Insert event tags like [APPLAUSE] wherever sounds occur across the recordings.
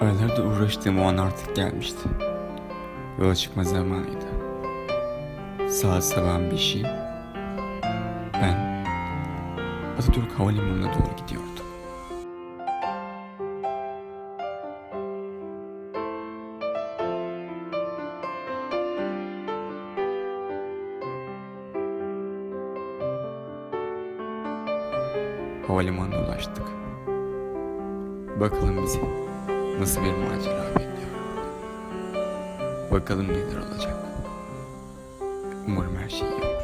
Aylardır uğraştığım o an artık gelmişti. Yola çıkma zamanıydı. Saat sabahın beşi. Ben Atatürk Havalimanı'na doğru gidiyordum. Havalimanına ulaştık. Bakalım bizi nasıl bir macera bekliyor. Bakalım neler olacak. Umarım her şey iyi olur.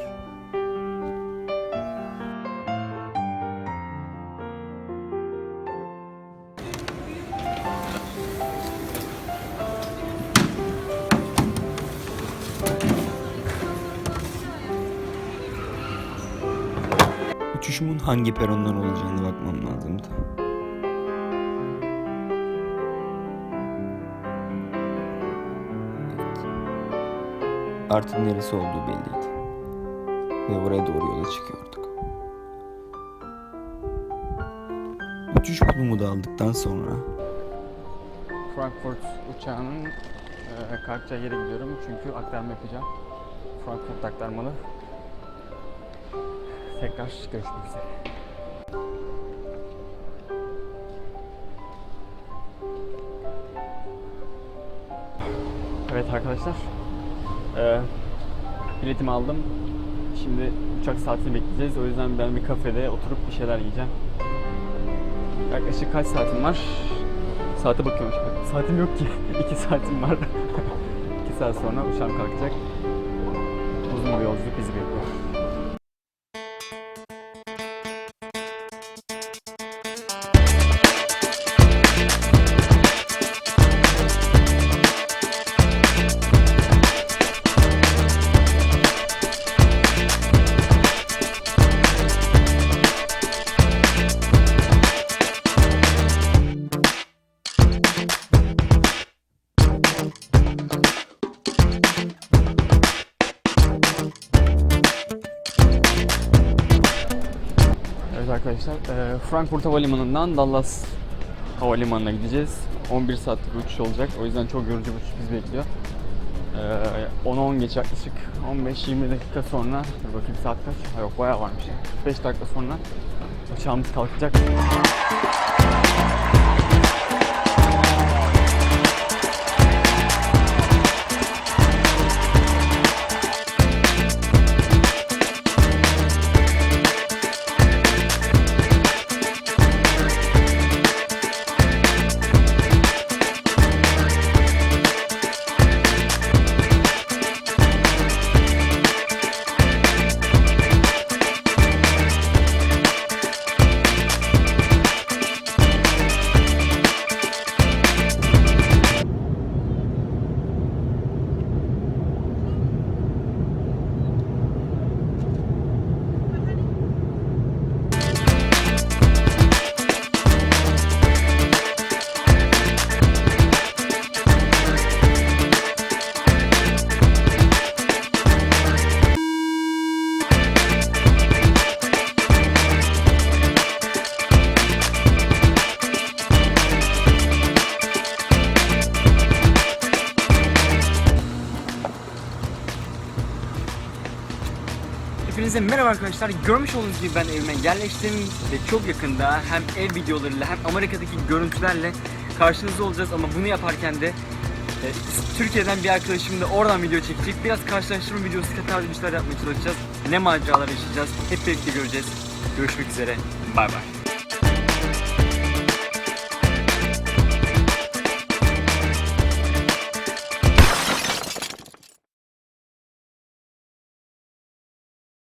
Uçuşumun hangi perondan olacağını bakmam lazımdı. Artık neresi olduğu belliydi. Ve oraya doğru yola çıkıyorduk. Uçuş pulumu da aldıktan sonra Frankfurt uçağının e, kalkacağı yere gidiyorum çünkü aktarma yapacağım. Frankfurt aktarmalı. Tekrar görüşmek üzere. Evet arkadaşlar. E, biletimi aldım. Şimdi uçak saatini bekleyeceğiz. O yüzden ben bir kafede oturup bir şeyler yiyeceğim. Yaklaşık kaç saatim var? Saate bakıyorum. Saatim yok ki. [LAUGHS] 2 saatim var. [LAUGHS] 2 saat sonra uçağım kalkacak. Uzun bir yolculuk bizi bekliyor. Arkadaşlar, eee, Frankfurt Havalimanı'ndan Dallas Havalimanı'na gideceğiz. 11 saatlik uçuş olacak. O yüzden çok yorucu bir uçuş bizi bekliyor. Eee 10'a 10 geç yaklaşık 15-20 dakika sonra, dur bakayım saat kaç? Ha yok bayağı varmış ya. 5 dakika sonra uçağımız kalkacak. Hepinize merhaba arkadaşlar. Görmüş olduğunuz gibi ben evime yerleştim ve çok yakında hem ev videolarıyla hem Amerika'daki görüntülerle karşınızda olacağız ama bunu yaparken de e, Türkiye'den bir arkadaşımla oradan video çekecek. Biraz karşılaştırma videosu bir şeyler yapmaya çalışacağız. Ne maceralar yaşayacağız hep birlikte göreceğiz. Görüşmek üzere. Bay bay.